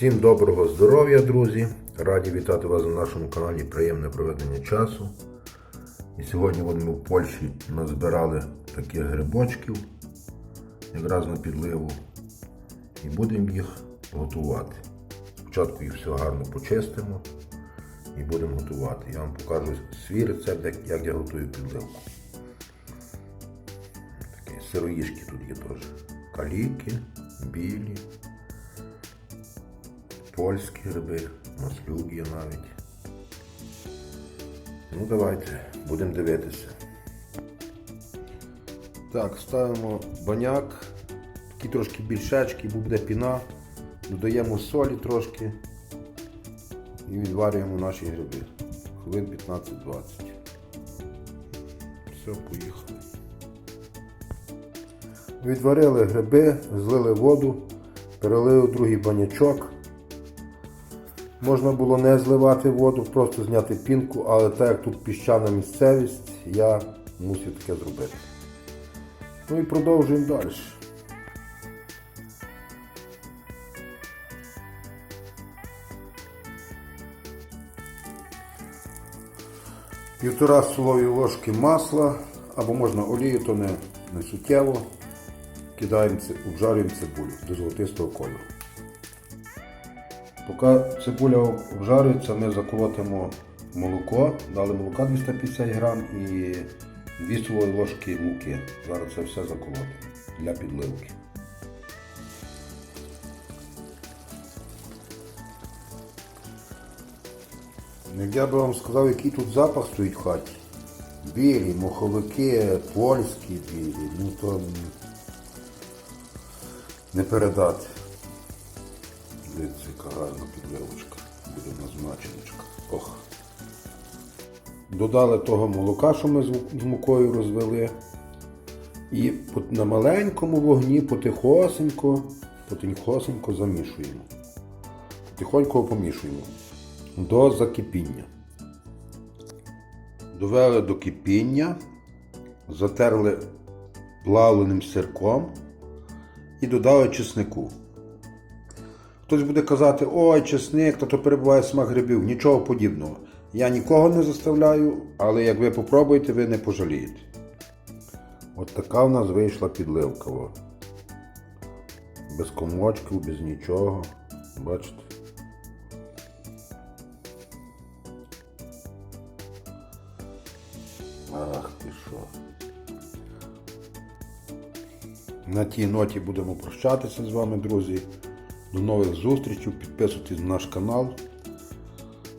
Всім доброго здоров'я, друзі! Раді вітати вас на нашому каналі Приємне проведення часу. І сьогодні от ми в Польщі назбирали таких грибочків, якраз на підливу. І будемо їх готувати. Спочатку їх все гарно почистимо і будемо готувати. Я вам покажу свій рецепт, як- я готую підливку. Такі сироїшки тут є теж. Каліки, білі, польські гриби, маслюк навіть. Ну давайте, будемо дивитися. Так, ставимо баняк, такі трошки більшечки, бо буде піна. Додаємо солі трошки і відварюємо наші гриби. Хвилин 15-20. Все, поїхали. Відварили гриби, злили воду, перелили другий банячок. Можна було не зливати воду, просто зняти пінку, але так як тут піщана місцевість, я мусив таке зробити. Ну і продовжуємо далі. Півтора столові ложки масла, або можна олію, то не, не суттєво. Кидаємо, обжарюємо цибулю до золотистого кольору. Поки цибуля обжарюється, ми заколотимо молоко, дали молока 250 грам і 2 столові ложки муки. Зараз це все заколотимо для підливки. Ну, Я би вам сказав, який тут запах стоїть в хаті. Білі, моховики, польські білі, ну то не передати. Дивіться, яка гарна підливочка. Буде назначеночка. Ох. Додали того молока, що ми з мукою розвели. І на маленькому вогні потихосенько, потихосенько замішуємо. Потихонько помішуємо до закипіння. Довели до кипіння, затерли плавленим сирком і додали чеснику. Хтось буде казати, ой, чесник, то перебуває смак грибів. Нічого подібного. Я нікого не заставляю, але як ви попробуєте, ви не пожалієте. От така в нас вийшла підливка. Без комочків, без нічого. Бачите? Ах ти що. На тій ноті будемо прощатися з вами, друзі. До нових зустрічей. Підписуйтесь на наш канал.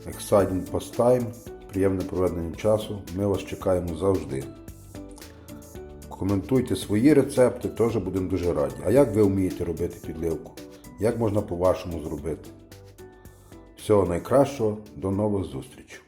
Exciting Pastime. Приємне проведення часу. Ми вас чекаємо завжди. Коментуйте свої рецепти, теж будемо дуже раді. А як ви вмієте робити підливку? Як можна по-вашому зробити? Всього найкращого, до нових зустрічей!